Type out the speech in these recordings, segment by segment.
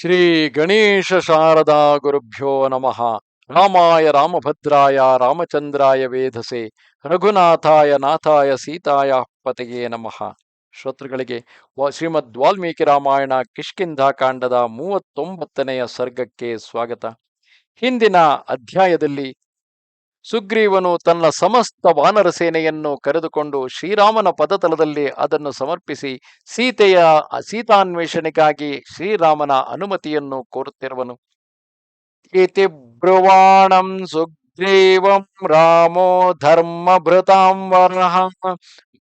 ಶ್ರೀ ಗಣೇಶ ಶಾರದಾ ಗುರುಭ್ಯೋ ನಮಃ. ರಾಮಾಯ ರಾಮಭದ್ರಾಯ, ರಾಮಚಂದ್ರಾಯ ವೇಧಸೆ ರಘುನಾಥಾಯ, ನಾಥಾಯ, ಸೀತಾಯ ಪತೆಯೇ ನಮಃ. ಶ್ರೋತೃಗಳಿಗೆ ಶ್ರೀಮದ್ ವಾಲ್ಮೀಕಿ ರಾಮಾಯಣ ಕಿಷ್ಕಿಂಧ ಕಾಂಡದ ಮೂವತ್ತೊಂಬತ್ತನೆಯ ಸರ್ಗಕ್ಕೆ ಸ್ವಾಗತ. ಹಿಂದಿನ ಅಧ್ಯಾಯದಲ್ಲಿ ಸುಗ್ರೀವನು ತನ್ನ ಸಮಸ್ತ ವಾನರ ಸೇನೆಯನ್ನು ಕರೆದುಕೊಂಡು ಶ್ರೀರಾಮನ ಪದತಲದಲ್ಲಿ ಅದನ್ನು ಸಮರ್ಪಿಸಿ ಸೀತೆಯ ಸೀತಾನ್ವೇಷಣೆಗಾಗಿ ಶ್ರೀರಾಮನ ಅನುಮತಿಯನ್ನು ಕೋರುತ್ತಿರುವನು. ಇತಿ ಸುಗ್ರೀವಂ ರಾಮೋ ಧರ್ಮಭೃತಾಂ ವರಃ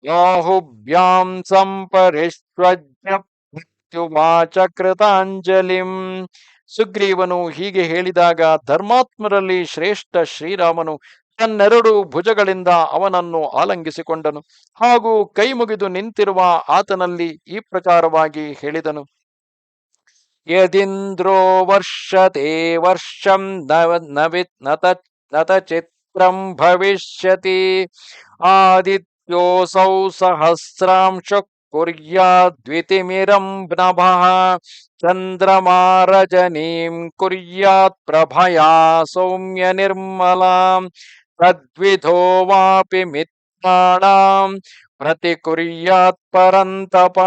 ಬಾಹುಭ್ಯಾಂ ಸಂಪರಿಷ್ವಜ್ಯ ಮೃತ್ಯುವಾಚ ಕೃತಾಂಜಲಿಂ ಸುಗ್ರೀವನು ಹೀಗೆ ಹೇಳಿದಾಗ ಧರ್ಮಾತ್ಮರಲ್ಲಿ ಶ್ರೇಷ್ಠ ಶ್ರೀರಾಮನು ತನ್ನೆರಡು ಭುಜಗಳಿಂದ ಅವನನ್ನು ಆಲಂಗಿಸಿಕೊಂಡನು ಹಾಗೂ ಕೈ ಮುಗಿದು ನಿಂತಿರುವ ಆತನಲ್ಲಿ ಈ ಪ್ರಕಾರವಾಗಿ ಹೇಳಿದನು. ಯದಿಂದ್ರೋ ವರ್ಷತೆ ವರ್ಷಂ ನತ ನತಚಿತ್ರಂ ಭವಿಷ್ಯತಿ ಆದಿತ್ಯೋಸೌ ಸಹಸ್ರಾಂಶ ಚಂದ್ರಮಾರಜನೀಂ ಕುರ್ಯಾತ್ ಪ್ರಭಯಾ ಸೌಮ್ಯ ನಿರ್ಮಲಾಂ ತದ್ವಿಧೋ ವಾಪಿ ಮಿತ್ರಾಣಾಂ ಪ್ರತಿಕುರ್ಯಾತ್ ಪರಂತಪ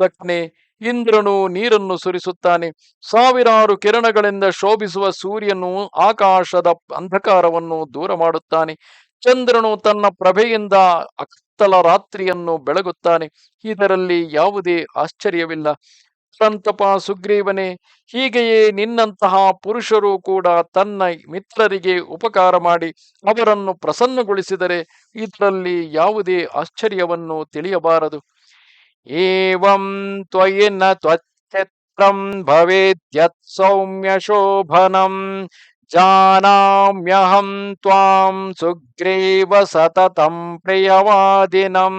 ಸಕ್ನೆ ಇಂದ್ರನು ನೀರನ್ನು ಸುರಿಸುತ್ತಾನೆ ಸಾವಿರಾರು ಕಿರಣಗಳಿಂದ ಶೋಭಿಸುವ ಸೂರ್ಯನು ಆಕಾಶದ ಅಂಧಕಾರವನ್ನು ದೂರ ಮಾಡುತ್ತಾನೆ। ಚಂದ್ರನು ತನ್ನ ಪ್ರಭೆಯಿಂದ ಅಕತ್ತಲ ರಾತ್ರಿಯನ್ನು ಬೆಳಗುತ್ತಾನೆ. ಇದರಲ್ಲಿ ಯಾವುದೇ ಆಶ್ಚರ್ಯವಿಲ್ಲ. ಸಂತಪ ಸುಗ್ರೀವನೇ, ಹೀಗೆಯೇ ನಿನ್ನಂತಹ ಪುರುಷರು ಕೂಡ ತನ್ನ ಮಿತ್ರರಿಗೆ ಉಪಕಾರ ಮಾಡಿ ಅವರನ್ನು ಪ್ರಸನ್ನಗೊಳಿಸಿದರೆ ಇದರಲ್ಲಿ ಯಾವುದೇ ಆಶ್ಚರ್ಯವನ್ನು ತಿಳಿಯಬಾರದು. ಏವಂ ತ್ವಯಿನ ನ ಭವೇದ್ಯತ್ ಸೌಮ್ಯ ಶೋಭನಂ ಜಾನಾಮ್ಯಹಂ ತ್ವಾಂ ಸುಗ್ರೀವ ಸತತಂ ಪ್ರಿಯವಾದಿನಂ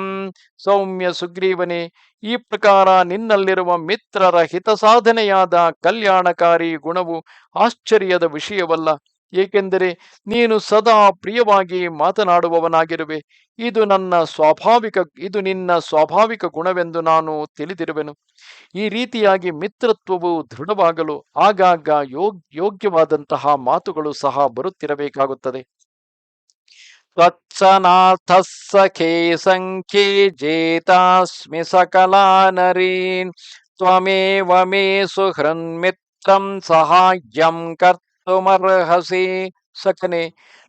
ಸೌಮ್ಯ ಸುಗ್ರೀವನೇ ಈ ಪ್ರಕಾರ ನಿನ್ನಲ್ಲಿರುವ ಮಿತ್ರರ ಹಿತಸಾಧನೆಯಾದ ಕಲ್ಯಾಣಕಾರಿ ಗುಣವು ಆಶ್ಚರ್ಯದ ವಿಷಯವಲ್ಲ. ಏಕೆಂದರೆ ನೀನು ಸದಾ ಪ್ರಿಯವಾಗಿ ಮಾತನಾಡುವವನಾಗಿರುವೆ. ಇದು ನನ್ನ ಸ್ವಾಭಾವಿಕ, ಇದು ನಿನ್ನ ಸ್ವಾಭಾವಿಕ ಗುಣವೆಂದು ನಾನು ತಿಳಿದಿರುವೆನು. ಈ ರೀತಿಯಾಗಿ ಮಿತ್ರತ್ವವು ದೃಢವಾಗಲು ಆಗಾಗ ಯೋಗ್, ಯೋಗ್ಯವಾದಂತಹ ಮಾತುಗಳು ಸಹ ಬರುತ್ತಿರಬೇಕಾಗುತ್ತದೆ. ಸಖೇ ಸಂಖ್ಯೆ ಜೇತಾಸ್ಮಿ ಸಕಲಾ ತ್ವಮೇವ ಮೇ ಸುಹೃನ್ಮಿತ್ರಂ ಸಹಾಯಂ ಕರ್ತುಮರ್ಹಸಿ ಸಖನೆ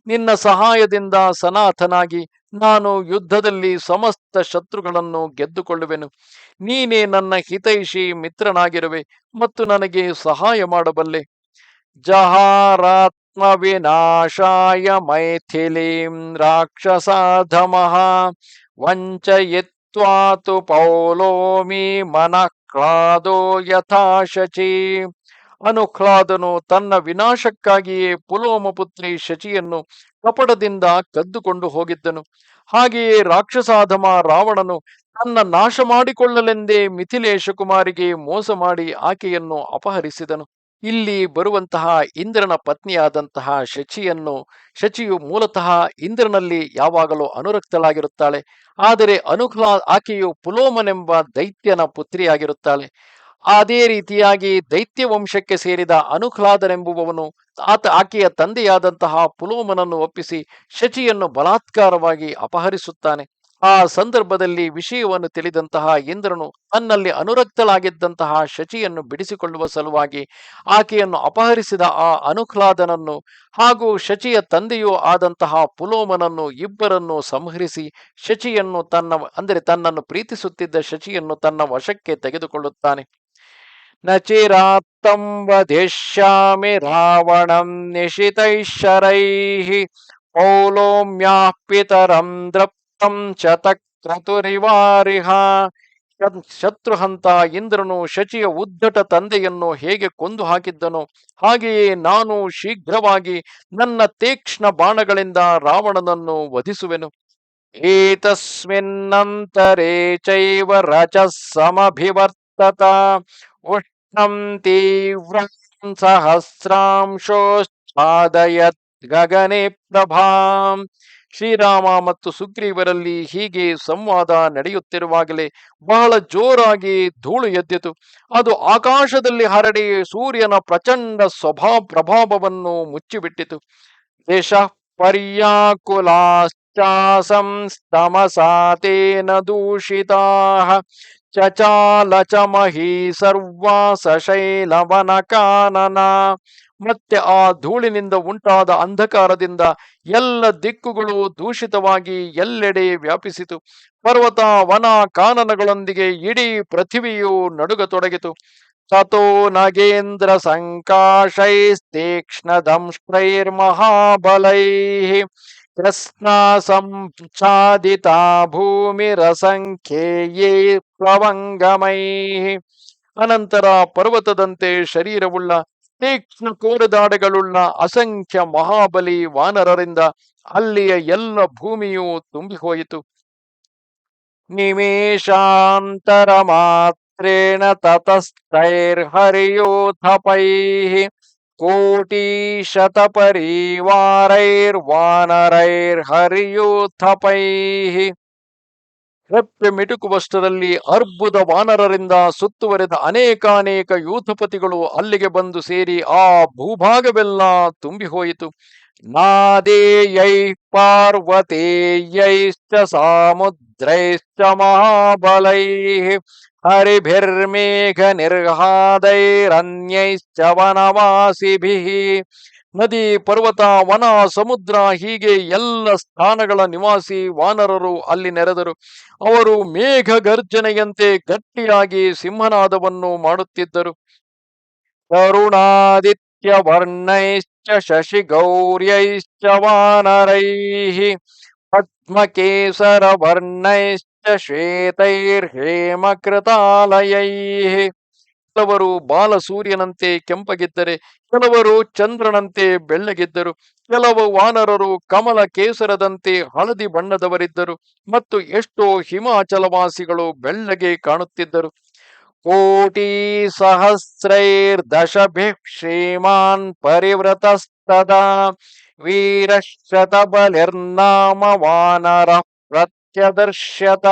ನಿನ್ನ ಸಹಾಯದಿಂದ ಸನಾಥನಾಗಿ ನಾನು ಯುದ್ಧದಲ್ಲಿ ಸಮಸ್ತ ಶತ್ರುಗಳನ್ನು ಗೆದ್ದುಕೊಳ್ಳುವೆನು. ನೀನೇ ನನ್ನ ಹಿತೈಷಿ ಮಿತ್ರನಾಗಿರುವೆ ಮತ್ತು ನನಗೆ ಸಹಾಯ ಮಾಡಬಲ್ಲೆ. ಜಹಾರಾತ್ಮ ವಿನಾಶಾಯ ಮೈಥಿಲೀಂ ರಾಕ್ಷಸಾಧಮಃ ವಂಚಯಿತ್ವಾತು ಪೌಲೋಮಿ ಮನಃಕ್ಲಾದೋ ಯಥಾಶಚಿ. ಅನುಕ್ಲಾದನು ತನ್ನ ವಿನಾಶಕ್ಕಾಗಿಯೇ ಪುಲೋಮ ಪುತ್ರಿ ಶಚಿಯನ್ನು ಕಪಟದಿಂದ ಕದ್ದುಕೊಂಡು ಹೋಗಿದ್ದನು. ಹಾಗೆಯೇ ರಾಕ್ಷಸಾಧಮ ರಾವಣನು ತನ್ನ ನಾಶ ಮಾಡಿಕೊಳ್ಳಲೆಂದೇ ಮಿಥಿಲೇಶ ಕುಮಾರಿಗೆ ಮೋಸ ಮಾಡಿ ಆಕೆಯನ್ನು ಅಪಹರಿಸಿದನು. ಇಲ್ಲಿ ಬರುವಂತಹ ಇಂದ್ರನ ಪತ್ನಿಯಾದಂತಹ ಶಚಿಯನ್ನು, ಶಚಿಯು ಮೂಲತಃ ಇಂದ್ರನಲ್ಲಿ ಯಾವಾಗಲೂ ಅನುರಕ್ತಳಾಗಿರುತ್ತಾಳೆ. ಆದರೆ ಅನುಕ್ಲಾ ಆಕೆಯು ಪುಲೋಮನೆಂಬ ದೈತ್ಯನ ಪುತ್ರಿಯಾಗಿರುತ್ತಾಳೆ. ಅದೇ ರೀತಿಯಾಗಿ ದೈತ್ಯ ವಂಶಕ್ಕೆ ಸೇರಿದ ಅನುಕ್ಲಾದನೆಂಬುವವನು ಆತ ಆಕೆಯ ತಂದೆಯಾದಂತಹ ಪುಲೋಮನನ್ನು ಒಪ್ಪಿಸಿ ಶಚಿಯನ್ನು ಬಲಾತ್ಕಾರವಾಗಿ ಅಪಹರಿಸುತ್ತಾನೆ. ಆ ಸಂದರ್ಭದಲ್ಲಿ ವಿಷಯವನ್ನು ತಿಳಿದಂತಹ ಇಂದ್ರನು ತನ್ನಲ್ಲಿ ಅನುರಕ್ತಲಾಗಿದ್ದಂತಹ ಶಚಿಯನ್ನು ಬಿಡಿಸಿಕೊಳ್ಳುವ ಸಲುವಾಗಿ ಆಕೆಯನ್ನು ಅಪಹರಿಸಿದ ಆ ಅನುಖ್ಲಾದನನ್ನು ಹಾಗೂ ಶಚಿಯ ತಂದೆಯೂ ಆದಂತಹ ಪುಲೋಮನನ್ನು ಇಬ್ಬರನ್ನು ಸಂಹರಿಸಿ ಶಚಿಯನ್ನು ತನ್ನ, ಅಂದರೆ ತನ್ನನ್ನು ಪ್ರೀತಿಸುತ್ತಿದ್ದ ಶಚಿಯನ್ನು ತನ್ನ ವಶಕ್ಕೆ ತೆಗೆದುಕೊಳ್ಳುತ್ತಾನೆ. ಚಿರಾತ್ತಂ ವಧಿಷ್ಯಾಮಿ ರಾವಣಂ ನಿಶಿತೈಶ್ವರೈಃ ಪೌಲೋಮ್ಯಾಃ ಪಿತರಂ ದೃಪ್ತಂ ಶತಕ್ರತುರಿವಾರಿಹ ಶತ್ರುಹಂತ ಇಂದ್ರನು ಶಚಿಯ ಉದ್ಧಟ ತಂದೆಯನ್ನು ಹೇಗೆ ಕೊಂದು ಹಾಕಿದ್ದನು? ಹಾಗೆಯೇ ನಾನು ಶೀಘ್ರವಾಗಿ ನನ್ನ ತೀಕ್ಷ್ಣ ಬಾಣಗಳಿಂದ ರಾವಣನನ್ನು ವಧಿಸುವೆನು. ಏತಸ್ಮಿನ್ನಂತರೇ ಚೈವ ರಜಃ ಉಷ್ಣಂ ತೀವ್ರಂ ಗಗನೆ ಪ್ರಭಾಂ ಶ್ರೀರಾಮ ಮತ್ತು ಸುಗ್ರೀವರಲ್ಲಿ ಹೀಗೆ ಸಂವಾದ ನಡೆಯುತ್ತಿರುವಾಗಲೇ ಬಹಳ ಜೋರಾಗಿ ಧೂಳು ಎದ್ದಿತು. ಅದು ಆಕಾಶದಲ್ಲಿ ಹರಡಿ ಸೂರ್ಯನ ಪ್ರಚಂಡ ಸ್ವಭಾ ಪ್ರಭಾವವನ್ನು ಮುಚ್ಚಿಬಿಟ್ಟಿತು. ದೇಶ ಪರ್ಯಾಕುಲಾಶ್ಚಾಸಂ ತಮಸಾತೇನ ದೂಷಿತಾ। ಚಚಾಲ ಚ ಮಹಿ ಸರ್ವಾ ಸಶೈಲವನ ಕಾನನ ಮತ್ತೆ ಆ ಧೂಳಿನಿಂದ ಉಂಟಾದ ಅಂಧಕಾರದಿಂದ ಎಲ್ಲ ದಿಕ್ಕುಗಳು ದೂಷಿತವಾಗಿ ಎಲ್ಲೆಡೆ ವ್ಯಾಪಿಸಿತು. ಪರ್ವತ ವನ ಕಾನನಗಳೊಂದಿಗೆ ಇಡೀ ಪೃಥಿವಿಯು ನಡುಗತೊಡಗಿತು. ತಥೋ ನಗೇಂದ್ರ ಸಂಕಾಶೈಸ್ತೀಕ್ಷ್ಣ ದಂಷ್ಟ್ರೈರ್ಮಹಾಬಲೈ ಸಂಚಾದಿತಾ ಭೂಮಿರಸಂಖ್ಯೇಯೇ ಪ್ಲವಂಗಮೈ ಅನಂತರ ಪರ್ವತದಂತೆ ಶರೀರವುಳ್ಳ ತೀಕ್ಷ್ಣ ಕೋರದಾಡೆಗಳುಳ್ಳ ಅಸಂಖ್ಯ ಮಹಾಬಲಿ ವಾನರರಿಂದ ಅಲ್ಲಿಯ ಎಲ್ಲ ಭೂಮಿಯು ತುಂಬಿ ಹೋಯಿತು ನಿಮೇಶಾಂತರ ಮಾತ್ರೇಣ ತತಸ್ಥೈರ್ಹರಿಯೋಥಪೈಃ ಕೋಟೀಶತಪರಿವಾರೈರ್ವಾನರೈರ್ಹರಿಯೋಥಪೈಃ ರೆಪ್ಪೆ ಮಿಟುಕುವಷ್ಟರಲ್ಲಿ ಅರ್ಬುದ ವಾನರರಿಂದ ಸುತ್ತುವರೆದ ಅನೇಕಾನೇಕ ಯೂಥಪತಿಗಳು ಅಲ್ಲಿಗೆ ಬಂದು ಸೇರಿ ಆ ಭೂಭಾಗವೆಲ್ಲ ತುಂಬಿ ಹೋಯಿತು ನಾದೇಯೈ ಪಾರ್ವತೇಯೈಶ್ಚ ಸಾಮುದ್ರೈಶ್ಚ ಮಹಾಬಲೈಃ ಹರಿಭಿರ್ಮೇಘ ನಿರ್ಹಾದೈರನ್ಯೈಶ್ಚ ನದಿ, ಪರ್ವತ, ವನ, ಸಮುದ್ರ ಹೀಗೆ ಎಲ್ಲ ಸ್ಥಾನಗಳ ನಿವಾಸಿ ವಾನರರು ಅಲ್ಲಿ ನೆರೆದರು. ಅವರು ಮೇಘ ಗರ್ಜನೆಯಂತೆ ಗಟ್ಟಿಯಾಗಿ ಸಿಂಹನಾದವನ್ನು ಮಾಡುತ್ತಿದ್ದರು. ಕರುಣಾದಿತ್ಯ ವರ್ಣೈಶ್ಚ ಶಶಿ ಗೌರ್ಯೈಶ್ಚ ವಾನರೈ. ಪದ್ಮಕೇಸರ ವರ್ಣೈಶ್ಚ ಶ್ವೇತೈರ್ಹೇಮಕೃತಾಲಯೈಃ ಕೆಲವರು ಬಾಲಸೂರ್ಯನಂತೆ ಕೆಂಪಗಿದ್ದರೆ, ಕೆಲವರು ಚಂದ್ರನಂತೆ ಬೆಳ್ಳಗಿದ್ದರು, ಕೆಲವು ವಾನರರು ಕಮಲ ಕೇಸರದಂತೆ ಹಳದಿ ಬಣ್ಣದವರಿದ್ದರು, ಮತ್ತು ಎಷ್ಟೋ ಹಿಮಾಚಲವಾಸಿಗಳು ಬೆಳ್ಳಗೆ ಕಾಣುತ್ತಿದ್ದರು. ಕೋಟಿ ಸಹಸ್ರೈರ್ ದಶಭಿ ಶ್ರೀಮಾನ್ ಪರಿವೃತಸ್ತದಾ ವೀರಶತಬಲಿರ್ನಾಮ ವಾನರ ಪ್ರತ್ಯದರ್ಶ್ಯತ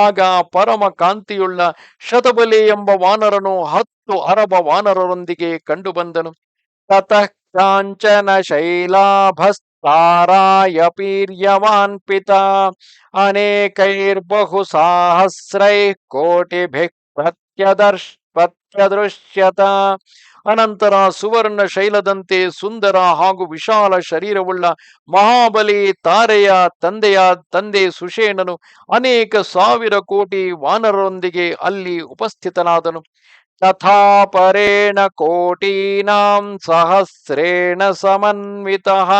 ಆಗ ಪರಮ ಕಾಂತಿಯುಳ್ಳ ಶತಬಲಿ ಎಂಬ ವಾನರನು ಹತ್ತು ಅರಬ ವಾನರರೊಂದಿಗೆ ಕಂಡುಬಂದನು. ತತಃ ಕಾಂಚನ ಶೈಲಾಭಸ್ತಾರಾಯ ಪೀರ್ಯವಾನ್ ಪಿತಾ. ಅನೇಕೈರ್ಬಹು ಸಾಹಸ್ರೈ ಕೋಟಿಭಿಃ ಪ್ರತ್ಯದರ್ಶ್ ಪ್ರತ್ಯದೃಶ್ಯತ ಅನಂತರ ಸುವರ್ಣ ಶೈಲದಂತೆ ಸುಂದರ ಹಾಗೂ ವಿಶಾಲ ಶರೀರವುಳ್ಳ ಮಹಾಬಲಿ ತಾರೆಯ ತಂದೆಯ ತಂದೆ ಸುಷೇಣನು ಅನೇಕ ಸಾವಿರ ಕೋಟಿ ವಾನರರೊಂದಿಗೆ ಅಲ್ಲಿ ಉಪಸ್ಥಿತನಾದನು. ತಥಾ ಪರೇಣ ಕೋಟೀನಾಂ ಸಹಸ್ರೇಣ ಸಮನ್ವಿತಃ.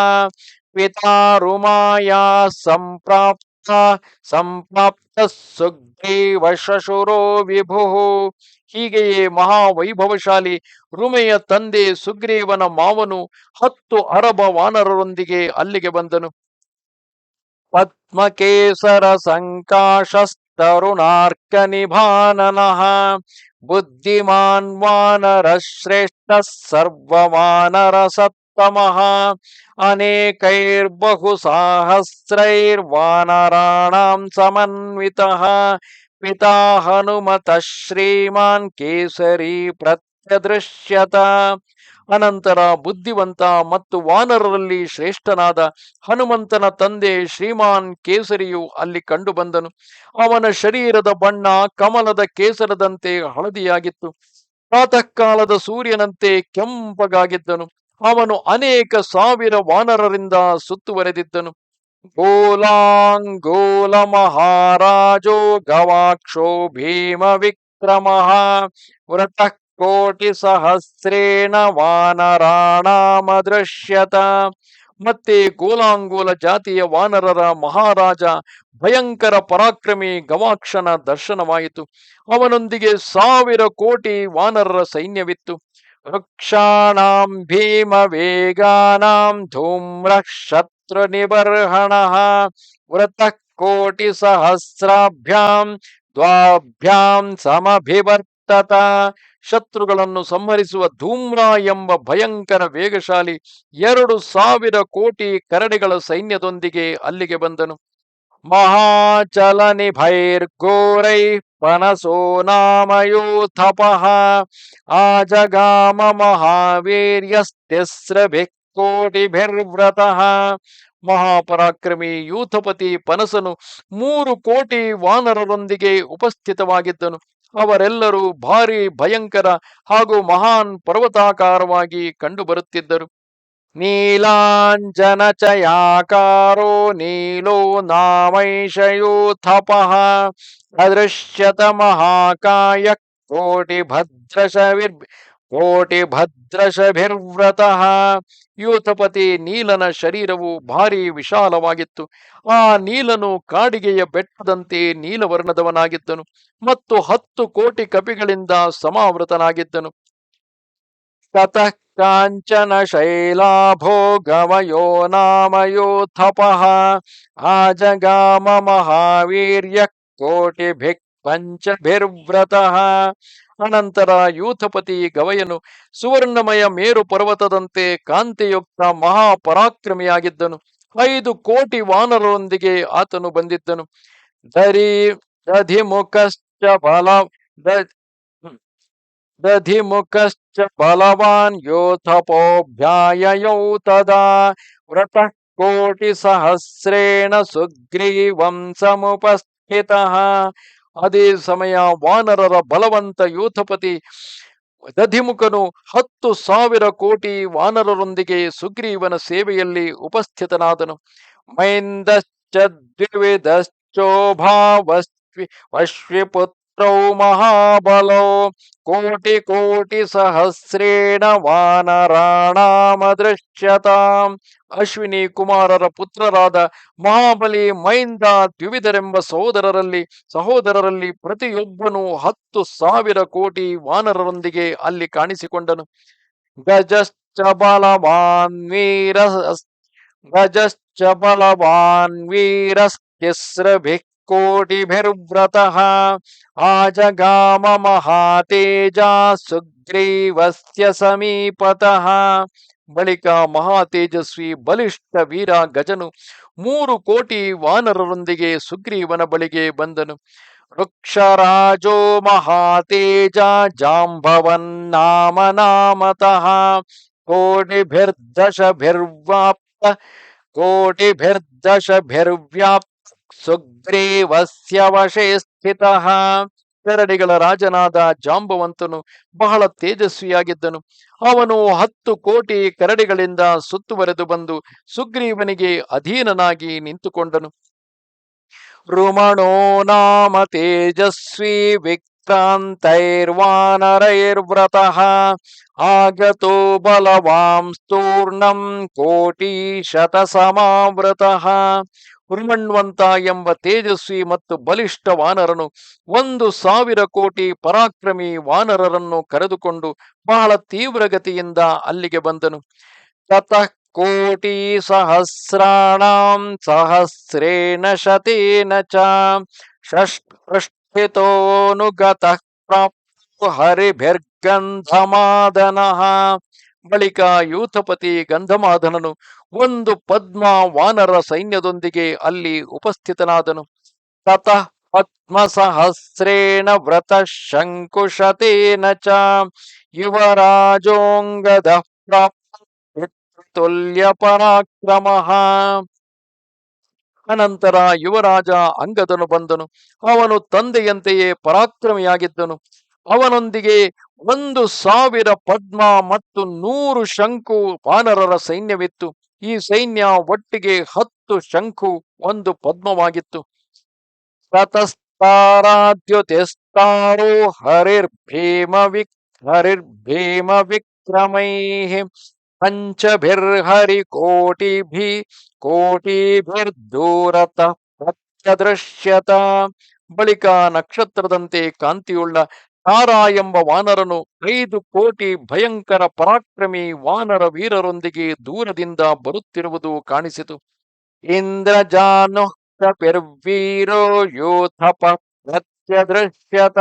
ಪಿತಾರುಮಾಯಾ ಸಂಪ್ರಾಪ್ತ ಸಂಪ್ರಾಪ್ತ ಸುಗ್ರೀವ ಶಶುರೋ ವಿಭು ಹೀಗೆಯೇ ಮಹಾವೈಭವಶಾಲಿ ರುಮೆಯ ತಂದೆ ಸುಗ್ರೀವನ ಮಾವನು ಹತ್ತು ಅರಬ ವಾನರರೊಂದಿಗೆ ಅಲ್ಲಿಗೆ ಬಂದನು. ಪದ್ಮಕೇಸರ ಸಂಕಾಶಸ್ತರುಣಾರ್ಕ ನಿಭಾನನಃ ಬುದ್ಧಿಮಾನ್ ವಾನರ ಶ್ರೇಷ್ಠ ಸರ್ವವಾನರ ಸತ್ತಮಃ ಅನೇಕೈರ್ಬಹು ಸಾಹಸ್ರೈರ್ವಾನರಾಣಾಂ ಸಮನ್ವಿತಃ ಪಿತಾ ಹನುಮತ ಶ್ರೀಮಾನ್ ಕೇಸರಿ ಪ್ರತ್ಯದೃಶ್ಯತ ಅನಂತರ ಬುದ್ಧಿವಂತ ಮತ್ತು ವಾನರರಲ್ಲಿ ಶ್ರೇಷ್ಠನಾದ ಹನುಮಂತನ ತಂದೆ ಶ್ರೀಮಾನ್ ಕೇಸರಿಯು ಅಲ್ಲಿ ಕಂಡುಬಂದನು ಅವನ ಶರೀರದ ಬಣ್ಣ ಕಮಲದ ಕೇಸರದಂತೆ ಹಳದಿಯಾಗಿತ್ತು. ಪ್ರಾತಃ ಕಾಲದ ಸೂರ್ಯನಂತೆ ಕೆಂಪಗಾಗಿದ್ದನು. ಅವನು ಅನೇಕ ಸಾವಿರ ವಾನರರಿಂದ ಸುತ್ತುವರೆದಿದ್ದನು. ಗೋಲಾಂಗೋಲ ಮಹಾರಾಜೋ ಗವಾಕ್ಷೋ ಭೀಮ ವಿಕ್ರಮ. ಕೋಟಿ ಸಹಸ್ರೇಣ ವಾನರಾಣಾಮದೃಶ್ಯತ ಮತ್ತೆ ಗೋಲಾಂಗೋಲ ಜಾತಿಯ ವಾನರರ ಮಹಾರಾಜ ಭಯಂಕರ ಪರಾಕ್ರಮಿ ಗವಾಕ್ಷನ ದರ್ಶನವಾಯಿತು. ಅವನೊಂದಿಗೆ ಸಾವಿರ ಕೋಟಿ ವಾನರರ ಸೈನ್ಯವಿತ್ತು. ವೃಕ್ಷಾಣಾಂ ಭೀಮ ವೇಗಾನಾಂ ಧೂಮ್ರ ಶತ್ರು ನಿಬರ್ಹಣ ವೃತ ಕೋಟಿ ಸಹಸ್ರಾಭ್ಯಾಂ ದ್ವಾಭ್ಯಾಂ ಸಮಭಿವರ್ತತ ಶತ್ರುಗಳನ್ನು ಸಂಹರಿಸುವ ಧೂಮ್ರ ಎಂಬ ಭಯಂಕರ ವೇಗಶಾಲಿ ಎರಡು ಸಾವಿರ ಕೋಟಿ ಕರಡಿಗಳ ಸೈನ್ಯದೊಂದಿಗೆ ಅಲ್ಲಿಗೆ ಬಂದನು. ಮಹಾಚಲನಿ ಭೈರ್ಘೋರೈ ಪನಸೋ ನಾಮಯೋಥಪಃ ಆಜಗಾಮ ಮಹಾವೀರ್ಯಸ್ತಿಸ್ರಭಿ ಕೋಟಿಭಿರ್ವ್ರತಃ ಮಹಾಪರಾಕ್ರಮಿ ಯೂಥಪತಿ ಪನಸನು ಮೂರು ಕೋಟಿ ವಾನರರೊಂದಿಗೆ ಉಪಸ್ಥಿತವಾಗಿದ್ದನು. ಅವರೆಲ್ಲರೂ ಭಾರಿ ಭಯಂಕರ ಹಾಗೂ ಮಹಾನ್ ಪರ್ವತಾಕಾರವಾಗಿ ಕಂಡುಬರುತ್ತಿದ್ದರು. ನೀಲಾಂಜನ ಚಯಾಕಾರೋ ನೀಲೋ ನಾಮೈಷಯೂಥಪಃ ಅದೃಶ್ಯತ ಮಹಾಕಾಯ ಕೋಟಿ ಭದ್ರಶವಿರ್ ಕೋಟಿ ಭದ್ರಶಭಿರ್ವ್ರತಃ ಯೂಥಪತಿ ನೀಲನ ಶರೀರವು ಭಾರಿ ವಿಶಾಲವಾಗಿತ್ತು. ಆ ನೀಲನು ಕಾಡಿಗೆಯ ಬೆಟ್ಟದಂತೆ ನೀಲವರ್ಣದವನಾಗಿದ್ದನು ಮತ್ತು ಹತ್ತು ಕೋಟಿ ಕಪಿಗಳಿಂದ ಸಮಾವೃತನಾಗಿದ್ದನು. ತತಃ ಕಾಂಚನ ನಾಮಯೋಥಪಃ ಆಜಗಾಮ ಮಹಾವೀರ್ಯ ಕೋಟಿಭಿಕ್ ಪಂಚಭಿರ್ವ್ರತಃ ಅನಂತರ ಯೂಥಪತಿ ಗವಯನು ಸುವರ್ಣಮಯ ಮೇರು ಪರ್ವತದಂತೆ ಕಾಂತಿಯುಕ್ತ ಮಹಾಪರಾಕ್ರಮಿಯಾಗಿದ್ದನು। ಐದು ಕೋಟಿ ವಾನರರೊಂದಿಗೆ ಆತನು ಬಂದಿದ್ದನು। ದರಿ ದಧಿಮುಖಶ್ಚ ಬಲ. ದಧಿಮುಖಶ್ಚ ಬಲವಾನ್ ಯೋಥಪೋಭ್ಯಾಯಯೌ ತದಾ ವ್ರತಃ ಕೋಟಿ ಸಹಸ್ರೇಣ ಸುಗ್ರೀವಂ ಸಮುಪಸ್ಥಿತ ಅದೇ ಸಮಯ ವಾನರರ ಬಲವಂತ ಯೂಥಪತಿ ದಧಿಮುಖನು ಹತ್ತು ಸಾವಿರ ಕೋಟಿ ವಾನರರೊಂದಿಗೆ ಸುಗ್ರೀವನ ಸೇವೆಯಲ್ಲಿ ಉಪಸ್ಥಿತನಾದನು. ಮೈಂದಶ್ಚ ದ್ವಿವಿಧಶ್ಚೋಭಾವಸ್ವಿ ಅಶ್ವಿಪುತ್ರೌ ಮಹಾಬಲೋ ಕೋಟಿ ಕೋಟಿ ಸಹಸ್ರೇಣ ವಾನರಾಣಾಮದೃಶ್ಯತಾಂ ಅಶ್ವಿನಿ ಕುಮಾರರ ಪುತ್ರರಾದ ಮಹಾಬಲಿ ಮೈಂದ ದ್ವಿವಿಧರೆಂಬ ಸಹೋದರರಲ್ಲಿ ಸಹೋದರರಲ್ಲಿ ಪ್ರತಿಯೊಬ್ಬನು ಹತ್ತು ಸಾವಿರ ಕೋಟಿ ವಾನರರೊಂದಿಗೆ ಅಲ್ಲಿ ಕಾಣಿಸಿಕೊಂಡನು. ಗಜಶ್ಚ ಬಲವಾನ್ ವೀರ ಗಜಶ್ಚ ಬಲವಾನ್ ವೀರಸ್ತಿಸ್ರಭಿಃ ಕೋಟಿಭಿರ್ವ್ರತಃ ಆಜಗಾಮ ಮಹಾತೇಜ ಸುಗ್ರೀವಸ್ಯ ಸಮೀಪತಃ ಬಳಿಕ ಮಹಾತೇಜಸ್ವಿ ಬಲಿಷ್ಠ ವೀರ ಗಜನು ಮೂರು ಕೋಟಿ ವಾನರರೊಂದಿಗೆ ಸುಗ್ರೀವನ ಬಳಿಗೆ ಬಂದನು। ವೃಕ್ಷರಾಜೋ ಮಹಾತೇಜ ಜಾಂಬವನ್ನಾಮ ನಾಮತಃ ಕೋಟಿಭಿರ್ದಶಭಿರ್ವಾಪ್ತ ಕೋಟಿಭಿರ್ದಶಭಿರ್ವ್ಯಾಪ್ತ ಸುಗ್ರೀವಸ್ಯ ವಶೇ ಸ್ಥಿತಃ. ಕರಡಿಗಳ ರಾಜನಾದ ಜಾಂಬವಂತನು ಬಹಳ ತೇಜಸ್ವಿಯಾಗಿದ್ದನು. ಅವನು ಹತ್ತು ಕೋಟಿ ಕರಡಿಗಳಿಂದ ಸುತ್ತುವರೆದು ಬಂದು ಸುಗ್ರೀವನಿಗೆ ಅಧೀನನಾಗಿ ನಿಂತುಕೊಂಡನು. ರುಮಣೋ ನಾಮ ತೇಜಸ್ವಿ ವಿಕ್ರಾಂತೈರ್ವಾನರೈರ್ವ್ರತಃ. ಆಗತೋ ಬಲವಾಂಸ್ತೂರ್ಣಂ ಕೋಟಿ ಶತಸಮಾವೃತಃ ರುಮಣ್ವಂತ ಎಂಬ ತೇಜಸ್ವಿ ಮತ್ತು ಬಲಿಷ್ಠ ವಾನರನು ಒಂದು ಸಾವಿರ ಕೋಟಿ ಪರಾಕ್ರಮಿ ವಾನರರನ್ನು ಕರೆದುಕೊಂಡು ಬಹಳ ತೀವ್ರಗತಿಯಿಂದ ಅಲ್ಲಿಗೆ ಬಂದನು. ತತಃ ಕೋಟಿ ಸಹಸ್ರಾಣಾಂ ಸಹಸ್ರೇಣ ಶತೇನ ಚ ಪ್ರಾಪ್ತು ಹರಿಭಿರ್ಗಂಧಮಾದನಃ ಬಳಿಕ ಯೂಥಪತಿ ಗಂಧಮಾಧನನು ಒಂದು ಪದ್ಮ ವಾನರ ಸೈನ್ಯದೊಂದಿಗೆ ಅಲ್ಲಿ ಉಪಸ್ಥಿತನಾದನು. ತತ ಪದ್ಮ ಸಹಸ್ರೇಣ ವ್ರತ ಶಂಕುಶತೇನ ಚ ಯುವರಾಜೋಂಗದ ತುಲ್ಯ ಪರಾಕ್ರಮ. ಅನಂತರ ಯುವರಾಜ ಅಂಗದನು ಬಂದನು. ಅವನು ತಂದೆಯಂತೆಯೇ ಪರಾಕ್ರಮಿಯಾಗಿದ್ದನು. ಅವನೊಂದಿಗೆ ಒಂದು ಸಾವಿರ ಪದ್ಮ ಮತ್ತು ನೂರು ಶಂಕು ವಾನರರ ಸೈನ್ಯವಿತ್ತು. ಈ ಸೈನ್ಯ ಒಟ್ಟಿಗೆ ಹತ್ತು ಶಂಕು, ಒಂದು ಪದ್ಮವಾಗಿತ್ತು. ತತಸ್ತಾರಾದ್ಯುತಿಸ್ತಾರೋ ಹರಿರ್ಭೀಮ ವಿಕ್, ಹರಿರ್ಭೀಮ ವಿಕ್ರಮೈ ಪಂಚಭಿರ್ಹರಿ ಕೋಟಿಭಿ ಕೋಟಿಭಿರ್ದೂರತ ಪ್ರತ್ಯದೃಶ್ಯತ ಬಳಿಕ ನಕ್ಷತ್ರದಂತೆ ಕಾಂತಿಯುಳ್ಳ ತಾರ ಎಂಬ ವಾನರನು ಐದು ಕೋಟಿ ಭಯಂಕರ ಪರಾಕ್ರಮಿ ವಾನರ ವೀರರೊಂದಿಗೆ ದೂರದಿಂದ ಬರುತ್ತಿರುವುದು ಕಾಣಿಸಿತು. ಇಂದ್ರಜಾನು ಪೆರ್ವೀರೋ ಯೋಥಪ ಪ್ರತ್ಯದೃಶ್ಯತ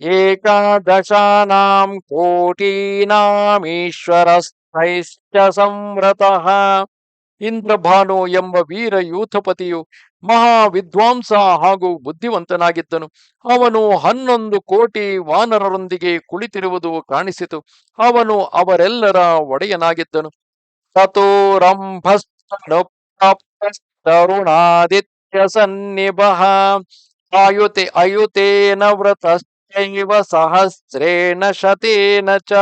ಏಕಾದಶಾನಾಂ ಕೋಟೀನಾಮೀಶ್ವರಸ್ಥೈಶ್ಚ ಸಂವ್ರತಃ. ಇಂದ್ರಭಾನು ಎಂಬ ವೀರ ಯೂಥಪತಿಯು ಮಹಾ ವಿದ್ವಾಂಸ ಹಾಗೂ ಬುದ್ಧಿವಂತನಾಗಿದ್ದನು. ಅವನು ಹನ್ನೊಂದು ಕೋಟಿ ವಾನರರೊಂದಿಗೆ ಕುಳಿತಿರುವುದು ಕಾಣಿಸಿತು. ಅವನು ಅವರೆಲ್ಲರ ಒಡೆಯನಾಗಿದ್ದನು. ತೋರಂಭಸ್ತರುಣಾದಿತ್ಯ ರಂಭಸ್ತರುಣಾದಿತ್ಯ ಸನ್ನಿಭಃ. ಆಯುತೆ ಅಯುತೇನ ವ್ರತಶ್ಚೈವ ಸಹಸ್ರೇಣ ಶತೇನ ಚ.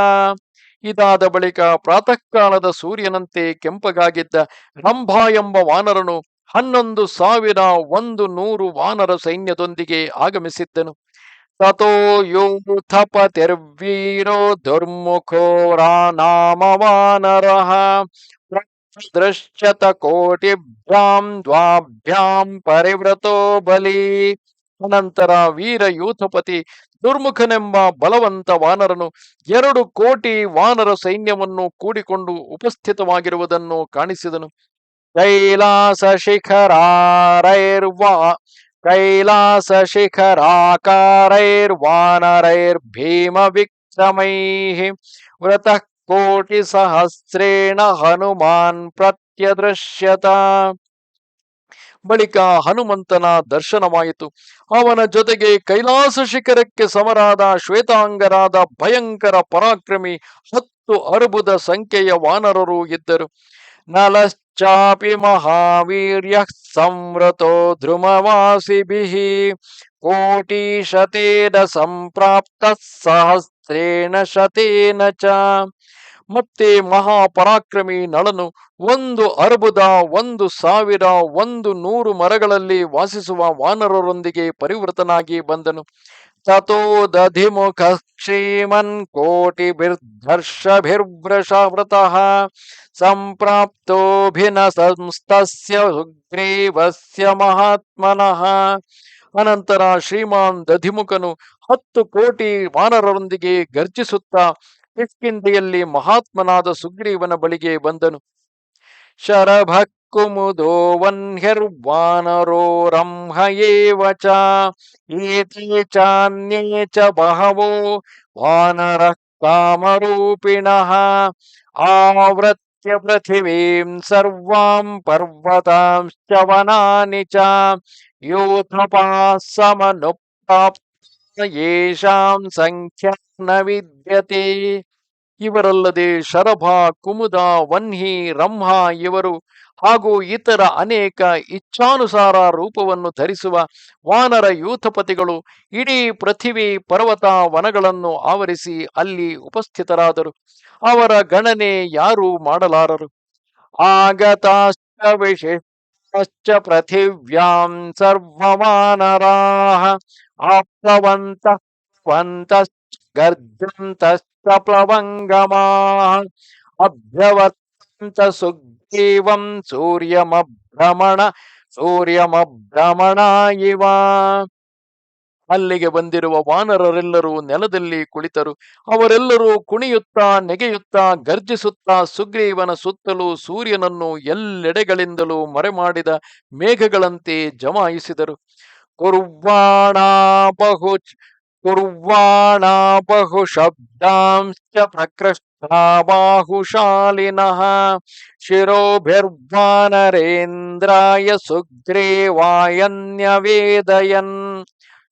ಇದಾದ ಬಳಿಕ ಪ್ರಾತಃ ಕಾಲದ ಸೂರ್ಯನಂತೆ ಕೆಂಪಗಾಗಿದ್ದ ರಂಭ ಎಂಬ ವಾನರನು ಹನ್ನೊಂದು ಸಾವಿರ ಒಂದು ನೂರು ವಾನರ ಸೈನ್ಯದೊಂದಿಗೆ ಆಗಮಿಸಿದ್ದನು. ತಥೋ ಯೋಥಪತಿರ್ವೀರೋ ದುರ್ಮುಖೋ ವಾನರ ದೃಶ್ಯತ ಕೋಟಿಭ್ಯಾಂ ದ್ವಾಭ್ಯಾಂ ಪರಿವ್ರತೋ ಬಲಿ. ಅನಂತರ ವೀರ ಯೂಥಪತಿ ದುರ್ಮುಖನೆಂಬ ಬಲವಂತ ವಾನರನು ಎರಡು ಕೋಟಿ ವಾನರ ಸೈನ್ಯವನ್ನು ಕೂಡಿಕೊಂಡು ಉಪಸ್ಥಿತವಾಗಿರುವುದನ್ನು ಕಾಣಿಸಿದನು. ಕೈಲಾಸ ಶಿಖರಾರೈರ್ವಾ ಕೈಲಾಸ ಶಿಖರಾಕಾರೈರ್ವಾನರೈರ್ಭೀಮ ವಿಕ್ರಮೈ ವ್ರತಃ ಕೋಟಿ ಸಹಸ್ರೇಣ ಹನುಮಾನ್ ಪ್ರತ್ಯದೃಶ್ಯತ ಬಳಿಕ ಹನುಮಂತನ ದರ್ಶನವಾಯಿತು. ಅವನ ಜೊತೆಗೆ ಕೈಲಾಸ ಶಿಖರಕ್ಕೆ ಸಮರಾದ ಶ್ವೇತಾಂಗರಾದ ಭಯಂಕರ ಪರಾಕ್ರಮಿ ಹತ್ತು ಅರ್ಬುದ ಸಂಖ್ಯೆಯ ವಾನರರು ಇದ್ದರು. ನಲಶ್ಚಾಪಿ ಮಹಾವೀರ್ಯ ಸಂವೃತೋ ಧ್ರುಮವಾಸಿಭಿಃ ಕೋಟಿಶತೇನ ಸಂಪ್ರಾಪ್ತ ಸಹಸ್ರೇಣ ಶತೇನ ಚ ಮತ್ತೆ ಮಹಾಪರಾಕ್ರಮಿ ನಳನು ಒಂದು ಅರ್ಬುದ, ಒಂದು ಸಾವಿರ, ಒಂದು ನೂರು ಮರಗಳಲ್ಲಿ ವಾಸಿಸುವ ವಾನರರೊಂದಿಗೆ ಪರಿವೃತನಾಗಿ ಬಂದನು. ಶ್ರೀಮನ್ ಕೋಟಿಭಿರ್ಧರ್ಷಭಿರ್ವೃಷವೃತಃ ಸಂಪ್ರಾಪ್ತೋಭಿನ ಸಂಸ್ತಸ್ಯ ಸುಗ್ರೀವಸ್ಯ ಮಹಾತ್ಮನಃ ಅನಂತರ ಶ್ರೀಮಾನ್ ದಧಿಮುಖನು ಹತ್ತು ಕೋಟಿ ವಾನರರೊಂದಿಗೆ ಗರ್ಜಿಸುತ್ತಾ ಕಿಷ್ಕಿಂದೆಯಲ್ಲಿ ಮಹಾತ್ಮನಾದ ಸುಗ್ರೀವನ ಬಳಿಗೆ ಬಂದನು. ಶರಭಕ್ಕುಮುದೋ ವನ್ಹಿರ್ವಾನರೋ ರಂಹ ಏವ ಚ ಏತೇ ಚಾನ್ಯೇ ಚ ಬಹವೋ ವಾನರ ಕಾಮರೂಪಿಣಃ ಆವೃತ್ಯ ಪೃಥಿವೀಂ ಸರ್ವಾಂ ಪರ್ವತಾಂಶ್ಚ ವನಾನಿ ಚ ಯೂಥಪಾಃ ಸಮನುಪ್ರಾಪ್ತ ಯೇಷಾಂ ಸಂಖ್ಯಾ ನ ವಿದ್ಯತೆ ಇವರಲ್ಲದೆ ಶರಭ, ಕುಮುದ, ವನ್ಹಿ ರಂಹ ಇವರು ಹಾಗೂ ಇತರ ಅನೇಕ ಇಚ್ಛಾನುಸಾರ ರೂಪವನ್ನು ಧರಿಸುವ ವಾನರ ಯೂಥಪತಿಗಳು ಇಡೀ ಪೃಥಿವಿ ಪರ್ವತ ವನಗಳನ್ನು ಆವರಿಸಿ ಅಲ್ಲಿ ಉಪಸ್ಥಿತರಾದರು. ಅವರ ಗಣನೆ ಯಾರೂ ಮಾಡಲಾರರು. ಆಗತಾಶ್ಚ ಪೃಥಿವ್ಯಾಂ ಸರ್ವಾನರಾಹ ಆಪ್ತವಂತ ಗರ್ಜಂತಶ್ಚ ಪ್ಲವಂಗಮಾಃ ಅಭ್ಯವರ್ತಂತ ಸುಗ್ರೀವಂ ಸೂರ್ಯಮಭ್ರಮಣ ಸೂರ್ಯಮಭ್ರಮಣ ಇವ ಅಲ್ಲಿಗೆ ಬಂದಿರುವ ವಾನರರೆಲ್ಲರೂ ನೆಲದಲ್ಲಿ ಕುಳಿತರು. ಅವರೆಲ್ಲರೂ ಕುಣಿಯುತ್ತಾ, ನೆಗೆಯುತ್ತಾ, ಗರ್ಜಿಸುತ್ತಾ, ಸುಗ್ರೀವನ ಸುತ್ತಲೂ ಸೂರ್ಯನನ್ನು ಎಲ್ಲೆಡೆಗಳಿಂದಲೂ ಮರೆಮಾಡಿದ ಮೇಘಗಳಂತೆ ಜಮಾಯಿಸಿದರು. ಕುರ್ವಾಣ ಬಹು ಬಹು ಶಬ್ದಾಂಶ್ಚ ಪ್ರಕೃಷ್ಟಾ ಬಾಹುಶಾಲಿನಃ ಶಿರೋಭಿರ್ವಾನರೇಂದ್ರಾಯ ಸುಗ್ರೀವಾಯನ್ಯವೇದಯನ್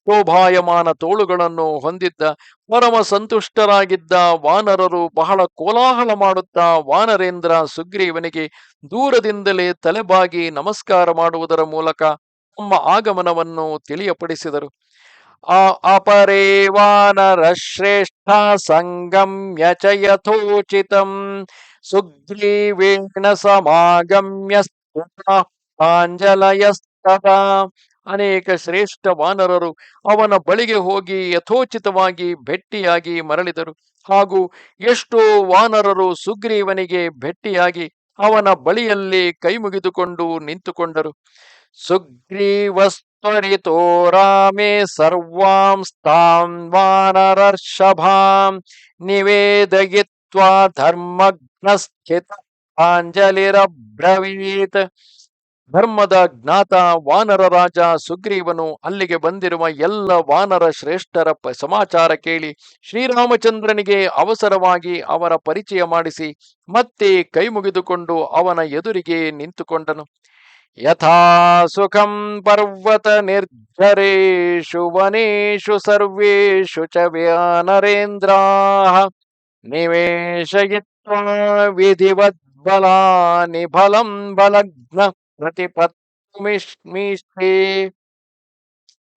ಶೋಭಾಯಮಾನ ತೋಳುಗಳನ್ನು ಹೊಂದಿದ್ದ, ಪರಮ ಸಂತುಷ್ಟರಾಗಿದ್ದ ವಾನರರು ಬಹಳ ಕೋಲಾಹಲ ಮಾಡುತ್ತಾ ವಾನರೇಂದ್ರ ಸುಗ್ರೀವನಿಗೆ ದೂರದಿಂದಲೇ ತಲೆಬಾಗಿ ನಮಸ್ಕಾರ ಮಾಡುವುದರ ಮೂಲಕ ತಮ್ಮ ಆಗಮನವನ್ನು ತಿಳಿಯಪಡಿಸಿದರು. ಆ ಅಪರೇ ವಾನರ ಶ್ರೇಷ್ಠ ಸಂಗಮ್ಯ ಚ ಯಥೋಚಿತಂ ಸುಗ್ರೀವೇಣ ಸಮಾಗಮ್ಯ ಪಾಂಜಲಯಸ್ತದಾ ಅನೇಕ ಶ್ರೇಷ್ಠ ವಾನರರು ಅವನ ಬಳಿಗೆ ಹೋಗಿ ಯಥೋಚಿತವಾಗಿ ಭೆಟ್ಟಿಯಾಗಿ ಮರಳಿದರು. ಹಾಗೂ ಎಷ್ಟೋ ವಾನರರು ಸುಗ್ರೀವನಿಗೆ ಭೆಟ್ಟಿಯಾಗಿ ಅವನ ಬಳಿಯಲ್ಲಿ ಕೈಮುಗಿದುಕೊಂಡು ನಿಂತುಕೊಂಡರು. ಸುಗ್ರೀವಸ್ತ್ವರಿತೋ ರಾಮೇ ಸರ್ವಾಂಸ್ತಾಂ ವಾನರರ್ಷಭಾಂ ನಿವೇದಯಿತ್ವಾ ಧರ್ಮಗ್ನ ಸ್ಥಿತ ಆಂಜಲಿರಬ್ರವೀತ್ ಧರ್ಮದ ಜ್ಞಾತ ವಾನರ ರಾಜ ಸುಗ್ರೀವನು ಅಲ್ಲಿಗೆ ಬಂದಿರುವ ಎಲ್ಲ ವಾನರ ಶ್ರೇಷ್ಠರ ಸಮಾಚಾರ ಕೇಳಿ ಶ್ರೀರಾಮಚಂದ್ರನಿಗೆ ಅವಸರವಾಗಿ ಅವರ ಪರಿಚಯ ಮಾಡಿಸಿ ಮತ್ತೆ ಕೈ ಮುಗಿದುಕೊಂಡು ಅವನ ಎದುರಿಗೆ ನಿಂತುಕೊಂಡನು. ಯಥಾ ಸುಖಂ ಪರ್ವತ ನಿರ್ಜರೇಶು ವನೇಶು ಸರ್ವೇಶು ಚ ವ್ಯಾನರೇಂದ್ರ ನಿವೇಶಯಿತ್ವಾ ವಿಧಿವದ್ಬಲಾನಿ ಫಲಂ ಬಲಗ್ನ ಪ್ರತಿಪತ್ಮಿಷ್ಮೀಷ್ಟೇ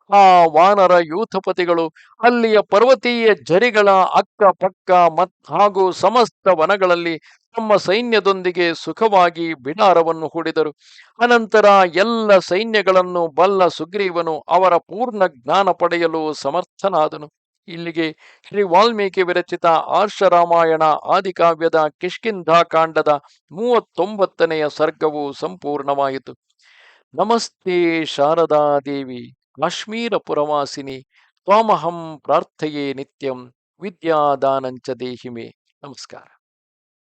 ಆ ವಾನರ ಯೂಥಪತಿಗಳು ಅಲ್ಲಿಯ ಪರ್ವತೀಯ ಝರಿಗಳ ಅಕ್ಕಪಕ್ಕ ಮತ್ ಹಾಗೂ ಸಮಸ್ತ ವನಗಳಲ್ಲಿ ತಮ್ಮ ಸೈನ್ಯದೊಂದಿಗೆ ಸುಖವಾಗಿ ಬಿಡಾರವನ್ನು ಹೂಡಿದರು. ಅನಂತರ ಎಲ್ಲ ಸೈನ್ಯಗಳನ್ನು ಬಲ್ಲ ಸುಗ್ರೀವನು ಅವರ ಪೂರ್ಣ ಜ್ಞಾನ ಪಡೆಯಲು ಸಮರ್ಥನಾದನು. ಇಲ್ಲಿಗೆ ಶ್ರೀ ವಾಲ್ಮೀಕಿ ವಿರಚಿತ ಆರ್ಷರಾಮಾಯಣ ಆದಿಕಾವ್ಯದ ಕಿಷ್ಕಿಂಧಾಕಾಂಡದ ಮೂವತ್ತೊಂಬತ್ತನೆಯ ಸರ್ಗವು ಸಂಪೂರ್ಣವಾಯಿತು. ನಮಸ್ತೆ ಶಾರದಾದೇವಿ ಕಾಶ್ಮೀರ ಪುರವಾಸಿನಿ ತ್ವಾಮಹಂ ಪ್ರಾರ್ಥೆಯೇ ನಿತ್ಯಂ, ವಿದ್ಯಾದಾನಂಚ ದೇಹಿಮೆ. ನಮಸ್ಕಾರ.